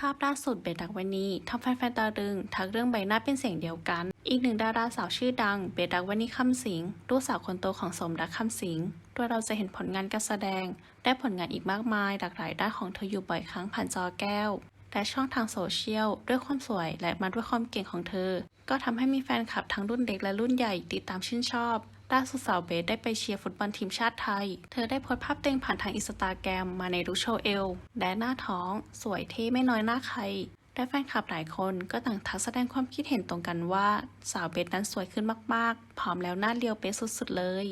ภาพล่าสุดเบตดักวันีทำแฟนๆตาดึงทักเรื่องใบหน้าเป็นเสียงเดียวกัน อีกหนึ่งดาราสาวชื่อดัง เบตดักวันนี้คำสิงลูกสาวคนโตของสมรักคำสิงโดยเราจะเห็นผลงานการแสดง และผลงานอีกมากมาย หลากหลายด้านของเธออยู่บ่อยครั้งผ่านจอแก้ว และช่องทางโซเชียลด้วยความสวยและมาด้วยความเก่งของเธอ ก็ทำให้มีแฟนคลับทั้งรุ่นเด็กและรุ่นใหญ่ติดตามชื่นชอบ ล่าสุดสาวเบสได้ไปเชียร์ฟุตบอลทีมชาติไทย เธอได้โพสต์ภาพเต็งผ่านทางอินสตาแกรมมาในรูปโชว์เอวและหน้าท้อง สวยเท่ไม่น้อยหน้าใคร และแฟนคลับหลายคนก็ต่างทักแสดงความคิดเห็นตรงกันว่า สาวเบสนั้นสวยขึ้นมากๆผอมแล้วหน้าเรียวเป๊ะสุดๆเลย